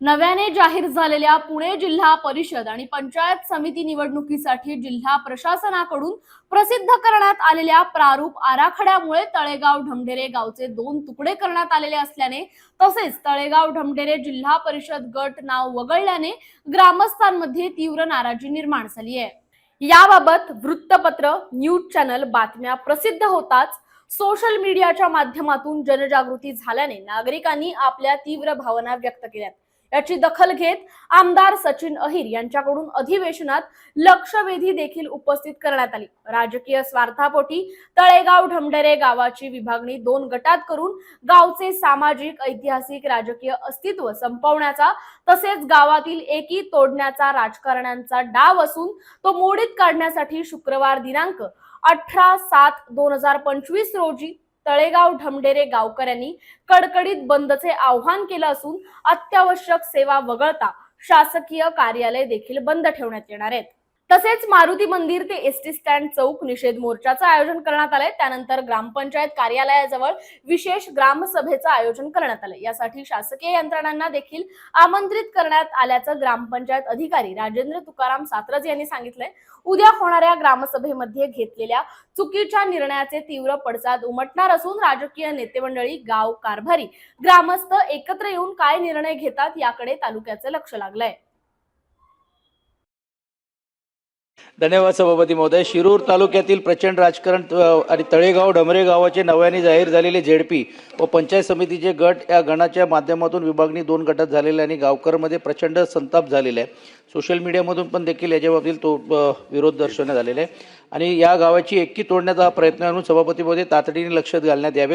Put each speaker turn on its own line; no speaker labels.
नव्याने जाहीर झालेल्या पुणे जिल्हा परिषद आणि पंचायत समिती निवडणुकीसाठी जिल्हा प्रशासनाकडून प्रसिद्ध करण्यात आलेल्या प्रारूप आराखड्यामुळे तळेगाव ढमढेरे गावचे दोन तुकडे करण्यात आलेले असल्याने तसेच तळेगाव ढमढेरे जिल्हा परिषद गट नाव वगळल्याने ग्रामस्थांमध्ये तीव्र नाराजी निर्माण झाली आहे. याबाबत वृत्तपत्र न्यूज चॅनल बातम्या प्रसिद्ध होताच सोशल मीडियाच्या माध्यमातून जनजागृती झाल्याने नागरिकांनी आपल्या तीव्र भावना व्यक्त केल्यात. याची दखल घेत आमदार सचिन अहिर यांच्याकडून अधिवेशनात लक्षवेधी देखील उपस्थित करण्यात आली. राजकीय स्वार्थापोटी तळेगाव ढमढेरे गावाची विभागणी दोन गटात करून गावचे सामाजिक ऐतिहासिक राजकीय अस्तित्व संपवण्याचा तसेच गावातील एकी तोडण्याचा राजकारण्यांचा डाव असून तो मोडीत काढण्यासाठी शुक्रवार दिनांक अठरा सात दोन हजार पंचवीस रोजी तळेगाव ढमढेरे गावकऱ्यांनी कडकडीत बंदचे आव्हान केलं असून अत्यावश्यक सेवा वगळता शासकीय कार्यालय देखील बंद ठेवण्यात येणार आहेत. तसेच मारुती मंदिर ते एस टी स्टँड चौक निषेध मोर्चाचं आयोजन करण्यात आलंय. त्यानंतर ग्रामपंचायत कार्यालयाजवळ विशेष ग्रामसभेचं आयोजन करण्यात आलंय. यासाठी शासकीय यंत्रणांना देखील आमंत्रित करण्यात आल्याचं ग्रामपंचायत अधिकारी राजेंद्र तुकाराम सात्रज यांनी सांगितलंय. उद्या होणाऱ्या ग्रामसभेमध्ये घेतलेल्या चुकीच्या निर्णयाचे तीव्र पडसाद उमटणार असून राजकीय नेते मंडळी गाव कारभारी ग्रामस्थ एकत्र येऊन काय निर्णय घेतात याकडे तालुक्याचं लक्ष लागलंय.
धन्यवाद सभापती महोदय. शिरूर तालुक्यातील प्रचंड राजकारण आणि तळेगाव डमरे गावाचे नव्याने जाहीर झालेले झेडपी व पंचायत समितीचे गट या गणाच्या माध्यमातून विभागणी दोन गटात झालेले आणि गावकरमध्ये प्रचंड संताप झालेला आहे. सोशल मीडियामधून पण देखील याच्या बाबतीत तो विरोध दर्शवण्यात आलेला आहे. आणि या गावाची एकी तोडण्याचा हा प्रयत्न म्हणून सभापती महोदय तातडीने लक्ष घालण्यात यावे.